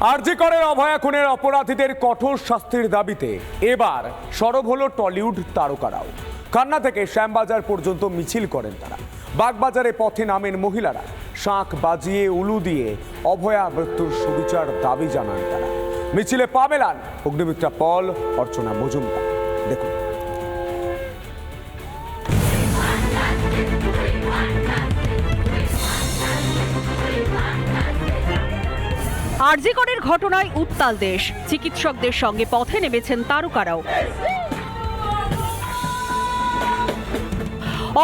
আরজি করের অভয়া খুনের অপরাধীদের কঠোর শাস্তির দাবিতে। এবার সরব হল টলিউড তারকারাও। কান্না থেকে শ্যামবাজার পর্যন্ত মিছিল করেন তারা। বাগবাজারে পথে নামেন মহিলারা। শাঁখ বাজিয়ে উলু দিয়ে অভয়া মৃত্যুর সুবিচার দাবি জানান তারা। মিছিলে পা মেলান অগ্নিমিত্রা পল, অর্চনা মজুমদার। আরজিকরের ঘটনায় উত্তাল দেশ। চিকিৎসকদের সঙ্গে পথে নেমেছেন তারকারাও।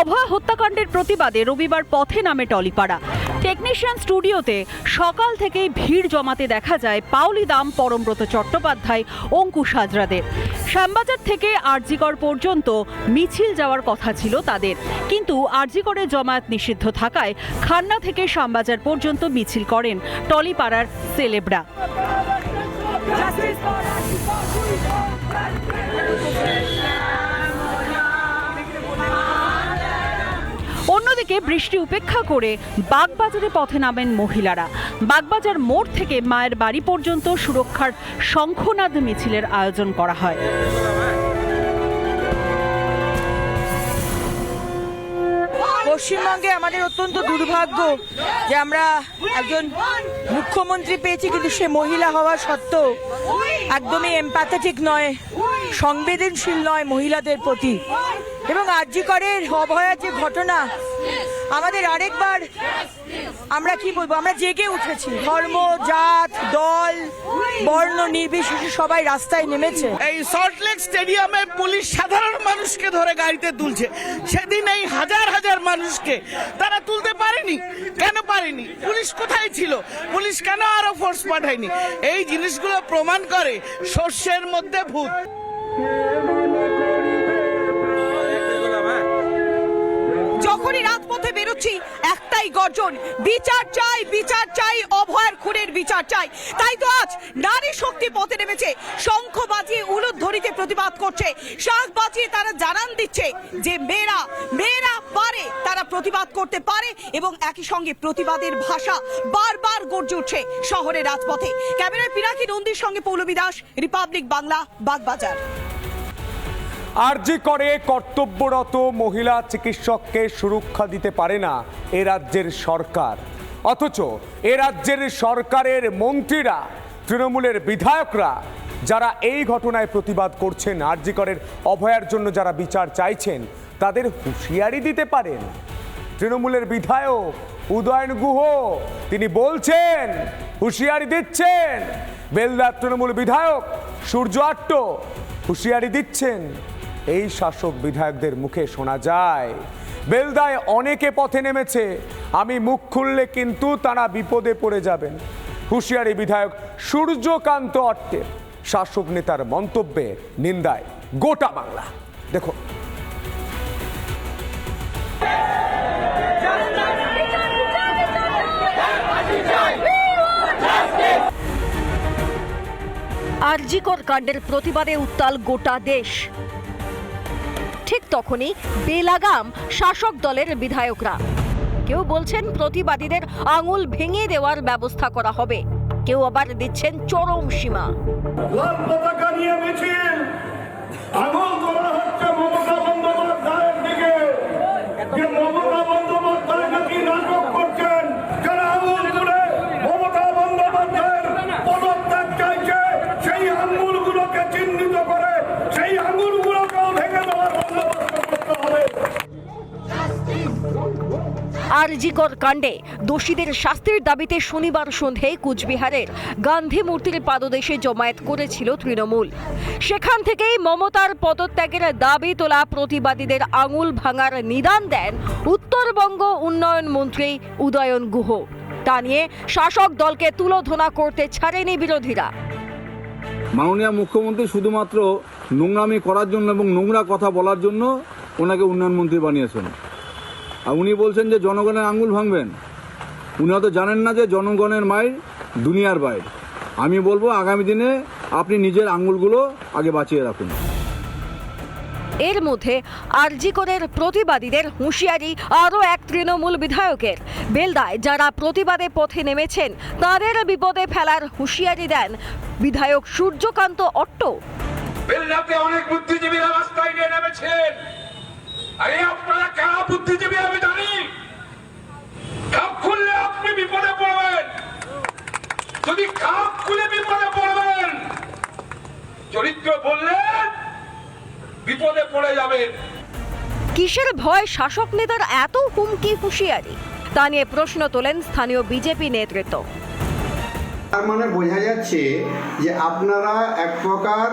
অভয় হত্যাকাণ্ডের প্রতিবাদে রবিবার পথে নামে টলিপাড়া। টেকনিশিয়ান স্টুডিওতে সকাল থেকেই ভিড় জমাতে দেখা যায় পাউলি দাম পরমব্রত চট্টোপাধ্যায়, অঙ্কুশ হাজরাদের। শ্যামবাজার থেকে আরজিকর পর্যন্ত মিছিল যাওয়ার কথা ছিল তাদের। কিন্তু আরজিকরে জমায়েত নিষিদ্ধ থাকায় খান্না থেকে শ্যামবাজার পর্যন্ত মিছিল করেন টলিপাড়ার সেলেবরা। অন্যদিকে বৃষ্টি উপেক্ষা করে বাগবাজারে পথে নামেন মহিলারা। বাগবাজার মোড় থেকে মায়ের বাড়ি পর্যন্ত সুরক্ষার শঙ্খনাদ মিছিলের আয়োজন করা হয়। পশ্চিমবঙ্গে আমাদের অত্যন্ত দুর্ভাগ্য যে আমরা একজন মুখ্যমন্ত্রী পেয়েছি, কিন্তু সে মহিলা হওয়া সত্ত্বেও একদমই এমপ্যাথেটিক নয়, সংবেদনশীল নয় মহিলাদের প্রতি। এবং আর্যিকরের অভয়ার যে ঘটনা, আমাদের আরেকবার আমরা কি বলব? আমরা জেগে উঠেছি। ধর্ম, জাত, দল, বর্ণ, নির্বিশেষে সবাই রাস্তায় নেমেছে। এই সল্টলেক স্টেডিয়ামে পুলিশ সাধারণ মানুষকে ধরে গাড়িতে তুলছে। সেদিন এই হাজার হাজার মানুষকে তারা তুলতে পারেনি। কেন পারেনি? পুলিশ কোথায় ছিল? পুলিশ কেন আরও ফোর্স পাঠায়নি? এই জিনিসগুলো প্রমাণ করে শস্যের মধ্যে ভূত। বেরোচ্ছি একটাই গর্জন। বিচার চাই বিচার চাই, অভয়ের খুনের বিচার চাই। তাই তো আজ নারী শক্তি পথে নেমেছে। শঙ্খ বাজিয়ে উলুদ ধরিতে প্রতিবাদ করছে। শাঁখ বাজিয়ে তারা জানান দিচ্ছে যে মেয়েরা মেয়েরা পারে, তারা প্রতিবাদ করতে পারে এবং একই সঙ্গে প্রতিবাদের ভাষা বারবার গর্জে উঠছে শহরের রাজপথে। ক্যামেরায় পিনাকি নন্দীর সঙ্গে পৌলমী দাস, রিপাবলিক বাংলা, বাগবাজার। আরজি করে কর্তব্যরত মহিলা চিকিৎসককে সুরক্ষা দিতে পারে না এ রাজ্যের সরকার। অথচ এ রাজ্যের সরকারের মন্ত্রীরা, তৃণমূলের বিধায়করা, যারা এই ঘটনায় প্রতিবাদ করছেন, আরজি করের অভয়ার জন্য যারা বিচার চাইছেন, তাদের হুঁশিয়ারি দিতে পারেন। তৃণমূলের বিধায়ক উদয়ন গুহ, তিনি বলছেন, হুঁশিয়ারি দিচ্ছেন। বেলদার তৃণমূল বিধায়ক সূর্য আট্ট, হুঁশিয়ারি দিচ্ছেন। এই শাসক বিধায়কদের মুখে শোনা যায়, বেলদায় অনেকে পথে নেমেছে, আমি মুখ খুললে কিন্তু তারা বিপদে পড়ে যাবেন। হুঁশিয়ারি বিধায়ক সূর্যকান্ত অট্টের শাসক নেতার মন্তব্যের নিন্দায়, গোটা বাংলা। দেখো আরজিকর কাণ্ডের প্রতিবাদে উত্তাল গোটা দেশ। ঠিক তখনই বেলাগাম শাসক দলের বিধায়করা। কেউ বলছেন প্রতিবাদীদের আঙুল ভেঙে দেওয়ার ব্যবস্থা করা হবে। কেউ আবার দিচ্ছেন চরম সীমা। লাল পতাকা নিয়ে মিছিল। আরজিকর কাণ্ডে দোষীদের শাস্তির দাবিতে শনিবার সন্ধেয় কুচবিহারের গান্ধী মূর্তির পাদদেশে জমায়েত করেছিল তৃণমূল। সেখান থেকেই মমতার পদত্যাগের দাবি তোলা প্রতিবাদীদের আঙুল ভাঙার নিদান দেন উত্তরবঙ্গ উন্নয়ন মন্ত্রী উদয়ন গুহ। তা নিয়ে শাসক দলকে তুলোধনা করতে ছাড়েনি বিরোধীরা। মাননীয় মুখ্যমন্ত্রী শুধুমাত্র নোংরামি করার জন্য এবং নোংরা কথা বলার জন্য ওনাকে উন্নয়ন মন্ত্রী বানিয়েছেন। আর উনি বলছেন যে জনগণের আঙ্গুল ভাঙবেন। উনি হয়তো জানেন না যে জনগণের মায়ের দুনিয়ার বাইর। আমি বলব আগামী দিনে আপনি নিজের আঙ্গুলগুলো আগে বাঁচিয়ে রাখুন। এর মধ্যে আরজিকরের প্রতিবাদীদের হুঁশিয়ারি আরও এক তৃণমূল বিধায়কের। বেলদায় যারা প্রতিবাদে পথে নেমেছেন তাদের বিপদে ফেলার হুঁশিয়ারি দেন বিধায়ক সূর্যকান্ত অট্ট। বেলনাতে অনেক বুদ্ধিজীবীরা রাস্তায় নেমেছেন। আরে আপনারা কারা বুদ্ধিজীবী আমি জানি। কাপ খুললে আপনি বিপদে পড়বেন। যদি কাপ খুলে বিপদে পড়বেন চরিত্র বললে বিপদে পড়ে যাবেন। কিসের ভয় শাসক নেতার এত হুমকি হুঁশিয়ারি? তা নিয়ে প্রশ্ন তোলেন স্থানীয় বিজেপি নেতৃত্ব। তার মানে বোঝা যাচ্ছে যে আপনারা এক প্রকার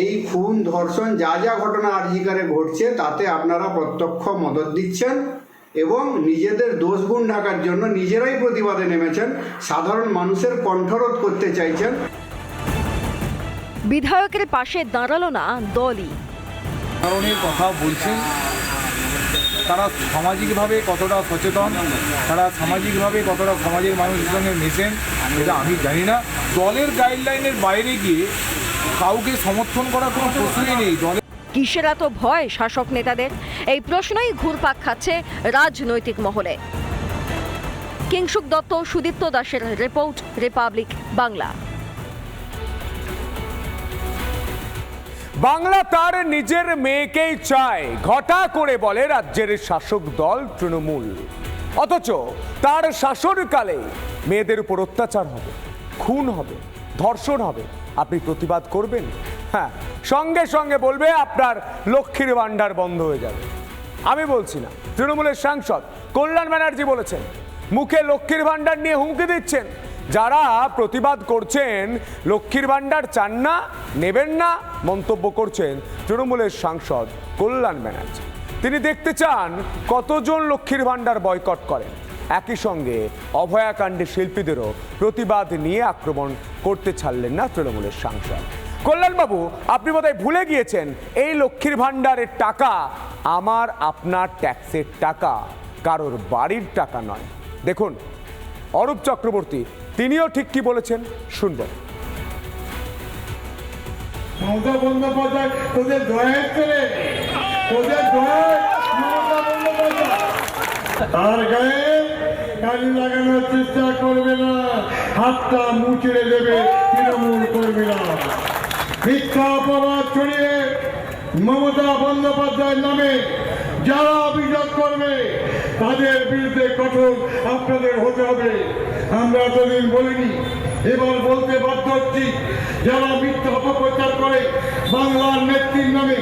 এই খুন ধর্ষণ যা যা ঘটনা আর্জিকারে ঘটছে তাতে আপনারা প্রত্যক্ষ মদত দিচ্ছেন এবং নিজেদের দোষগুণ ঢাকার জন্য নিজেরাই প্রতিবাদে নেমেছেন। সাধারণ মানুষের কণ্ঠরোধ করতে চাইছেন। বিধায়কের পাশে দাঁড়াল না দলই। কারণের কথা বলছেন তারা সামাজিকভাবে কতটা সচেতন তারা সামাজিকভাবে কতটা সমাজের মানুষের সঙ্গে মেশেন এটা আমি জানি না। দলের গাইডলাইনের বাইরে গিয়ে কাউকে সমর্থন করার কোনো প্রশ্নই নেই। দলের কিসের এত ভয় শাসক নেতাদের? এই প্রশ্নই ঘুরপাক খাচ্ছে রাজনৈতিক মহলে। কিংসুক দত্ত সুদীপ্ত দাসের রিপোর্ট রিপাবলিক বাংলা। বাংলা তার নিজের মেয়েকেই চায় ঘটা করে বলে রাজ্যের শাসক দল তৃণমূল। অথচ তার শাসনকালে মেয়েদের উপর অত্যাচার হবে খুন হবে ধর্ষণ হবে। আপনি প্রতিবাদ করবেন? হ্যাঁ সঙ্গে সঙ্গে বলবে আপনার লক্ষ্মীর ভাণ্ডার বন্ধ হয়ে যাবে। আমি বলছি না, তৃণমূলের সাংসদ কল্যাণ ব্যানার্জি বলেছেন, মুখে লক্ষ্মীর ভাণ্ডার নিয়ে হুমকি দিচ্ছেন। যারা প্রতিবাদ করছেন, লক্ষ্মীর ভাণ্ডার চান না, নেবেন না, মন্তব্য করছেন তৃণমূলের সাংসদ কল্যাণ ব্যানার্জি। তিনি দেখতে চান কতজন লক্ষ্মীর ভাণ্ডার বয়কট করেন। একই সঙ্গে অভয়াকাণ্ডে শিল্পীদেরও প্রতিবাদ নিয়ে আক্রমণ করতে ছাড়লেন না তৃণমূলের সাংসদ। কল্যাণবাবু, আপনি বোধহয় ভুলে গিয়েছেন, এই লক্ষ্মীর ভাণ্ডারের টাকা আমার আপনার ট্যাক্সের টাকা, কারোর বাড়ির টাকা নয়। দেখুন, অরূপ চক্রবর্তী, তিনিও ঠিক কি বলেছেন বন্দ্যোপাধ্যায়। তার গায়ে কালি লাগানোর চেষ্টা করবে না। হাতটা মুচড়ে দেবে, তৃণমূল করবে না। মিথ্যা অপবাদ ছড়িয়ে মমতা বন্দ্যোপাধ্যায়ের নামে যারা অভিযোগ করবে, তাদের বিরুদ্ধে কঠোর আপনাদের হতে হবে। আমরা এতদিন বলিনি, এবার বলতে বাধ্য হচ্ছি, যারা মিথ্যা অপপ্রচার করে বাংলার নেত্রীর নামে,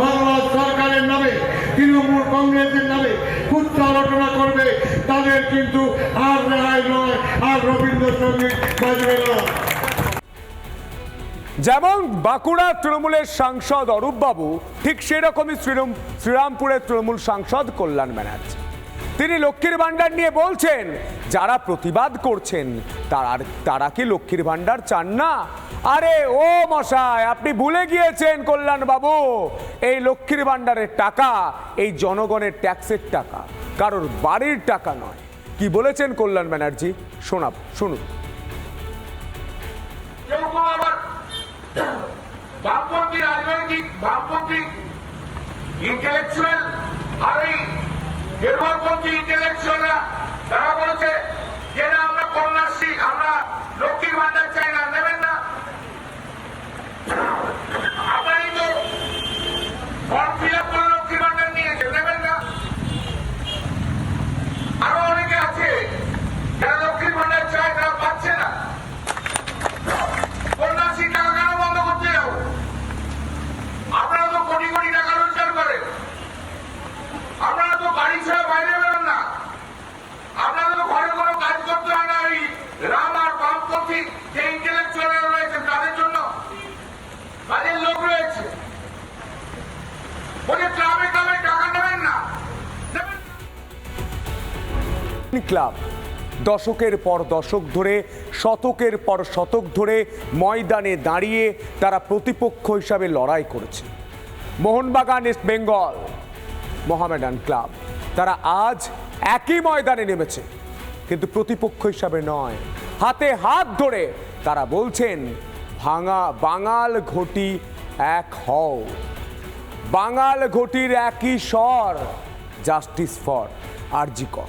বাংলার সরকারের নামে তৃণমূল কংগ্রেসের নামে কুচ্ছ আলোচনা করবে, তাদের কিন্তু আর রেহাই নয়। আর রবীন্দ্রসঙ্গীত বাজবে না। যেমন বাঁকুড়ার তৃণমূলের সাংসদ অরূপবাবু, ঠিক সেরকমই শ্রীরাম শ্রীরামপুরের তৃণমূল সাংসদ কল্যাণ ব্যানার্জি। তিনি লক্ষ্মীর ভাণ্ডার নিয়ে বলছেন, যারা প্রতিবাদ করছেন, তারা তারা কি লক্ষ্মীর ভাণ্ডার চান না? আরে ও মশাই, আপনি ভুলে গিয়েছেন কল্যাণ বাবু এই লক্ষ্মীর ভাণ্ডারের টাকা, এই জনগণের ট্যাক্সের টাকা, কারোর বাড়ির টাকা নয়। কি বলেছেন কল্যাণ ব্যানার্জি? শোনাব, শুনুন। বামপন্থী রাজনৈতিক, বামপন্থী ইন্টেলেকচুয়াল আর এই নির্ভরপন্থী ইন্টেলেকচুয়ালরা তারা বলেছে যে না আমরা কন্যাশ্রী আমরা লক্ষ্মীর ভান্ডার চাই না নেবেন না আপনারই তো ফর্ম ফিল আপ করে লক্ষ্মীর ভান্ডার নিয়েছে নেবেন না আরও অনেকে আছে যারা লক্ষ্মীর ভান্ডার চায় তারা পাচ্ছে না কন্যাশ্রী টাকা কেন বন্ধ করতে যাব আপনারা তো কোটি কোটি টাকা রোজগার করেন আপনারা তো বাড়ি ছেড়ে বাইরে বেরোন না আপনাদের তো ঘরে কোনো কাজ করতে হয় না ওই রাম আর বামপন্থী যে ইন্টেলেকচুয়াল রয়েছে তাদের জন্য কাজের লোক রয়েছে বলে ক্লাবে ক্লাবে টাকা নেবেন না নেবেন না। ক্লাব দশকের পর দশক ধরে, শতকের পর শতক ধরে ময়দানে দাঁড়িয়ে তারা প্রতিপক্ষ হিসাবে লড়াই করেছে। মোহনবাগান ইস্ট বেঙ্গল মোহামেডান ক্লাব তারা আজ একই ময়দানে নেমেছে, কিন্তু প্রতিপক্ষ হিসাবে নয়। হাতে হাত ধরে তারা বলছেন, ভাঙা বাঙাল ঘটি এক হও। বাঙাল ঘটির একই স্বর জাস্টিস ফর আরজিকর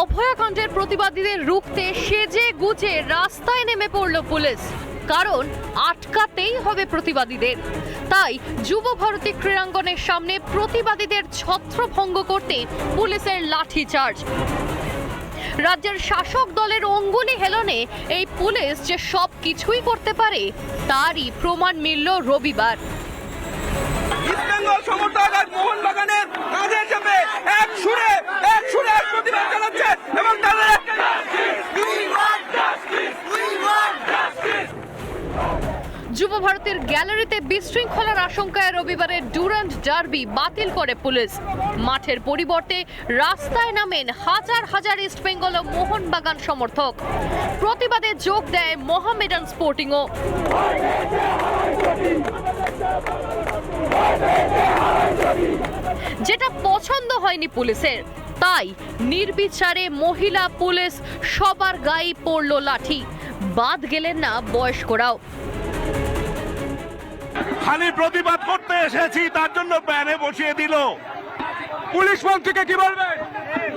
অভয়াকাণ্ডের প্রতিবাদীদের রুখতে সেজে গুজে রাস্তায় নেমে পড়ল পুলিশ। কারণ আটকাতেই হবে প্রতিবাদীদের। তাই যুব ভারতী ক্রীড়াঙ্গনের সামনে প্রতিবাদীদের ছত্রভঙ্গ করতে পুলিশের লাঠিচার্জ। রাজ্যের শাসক দলের অঙ্গুলি হেলনে এই পুলিশ যে সব কিছুই করতে পারে, তারই প্রমাণ মিলল রবিবার কাঁধে চেপে এক সুরে এক সুরে এক প্রতিবাদ চালাচ্ছে এবং তাদের যুব ভারতের গ্যালারিতে বিশৃঙ্খলার আশঙ্কায় রবিবারের ডুরান্ড ডার্বি বাতিল করে পুলিশ। মাঠের পরিবর্তে রাস্তায় নামেন হাজার হাজার ইস্টবেঙ্গল ও মোহনবাগান সমর্থক। প্রতিবাদে যোগ দেয় মোহামেডান স্পোর্টিংও। যেটা পছন্দ হয়নি পুলিশের। তাই নির্বিচারে মহিলা পুলিশ সবার গায়ে পড়ল লাঠি। বাদ গেলেন না বয়স্করাও। খালি প্রতিবাদ করতে এসেছি তার জন্য ব্যানে বসিয়ে দিল। পুলিশ মন্ত্রীকে কি বলবেন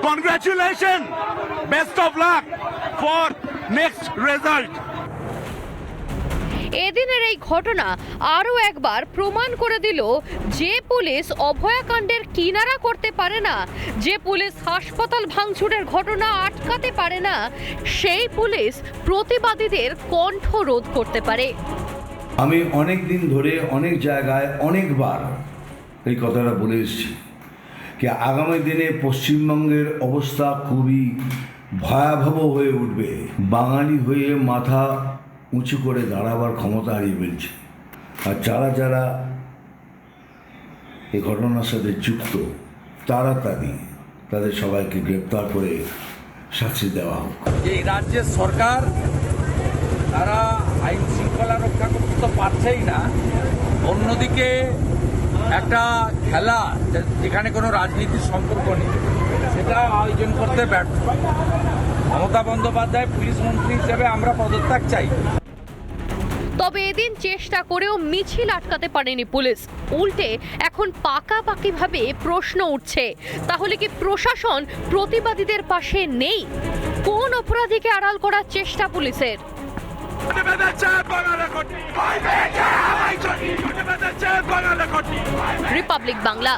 congratulation best of luck for next result এদিনের এই ঘটনা আরও একবার প্রমাণ করে দিল যে পুলিশ অভয়াকাণ্ডের কিনারা করতে পারে না, যে পুলিশ হাসপাতাল ভাঙচুরের ঘটনা আটকাতে পারে না, সেই পুলিশ প্রতিবাদীদের কণ্ঠ রোধ করতে পারে। আমি অনেক দিন ধরে অনেক জায়গায় অনেকবার এই কথাটা বলে এসেছি কি আগামী দিনে পশ্চিমবঙ্গের অবস্থা খুবই ভয়াবহ হয়ে উঠবে। বাঙালি হয়ে মাথা উঁচু করে দাঁড়াবার ক্ষমতা হারিয়ে ফেলছে। আর যারা যারা এই ঘটনার সাথে যুক্ত তাড়াতাড়ি তাদের সবাইকে গ্রেপ্তার করে শাস্তি দেওয়া হোক। এই রাজ্যের সরকার, তারা আইন শৃঙ্খলা রক্ষা করতে তো পারছেই না। অন্যদিকে একটা খেলা, যেখানে কোনো রাজনীতির সম্পর্ক নেই, সেটা আয়োজন করতে ব্যর্থ। মমতা বন্দ্যোপাধ্যায় পুলিশ মন্ত্রী হিসেবে আমরা পদত্যাগ চাই। তবে এদিন চেষ্টা করেও মিছিল আটকাতে পারেনি পুলিশ। উল্টে এখন পাকাপাকিভাবে প্রশ্ন উঠছে, তাহলে কি প্রশাসন প্রতিবাদীদের পাশে নেই? কোন অপরাধীকে আড়াল করার চেষ্টা পুলিশের? রিপাবলিক বাংলা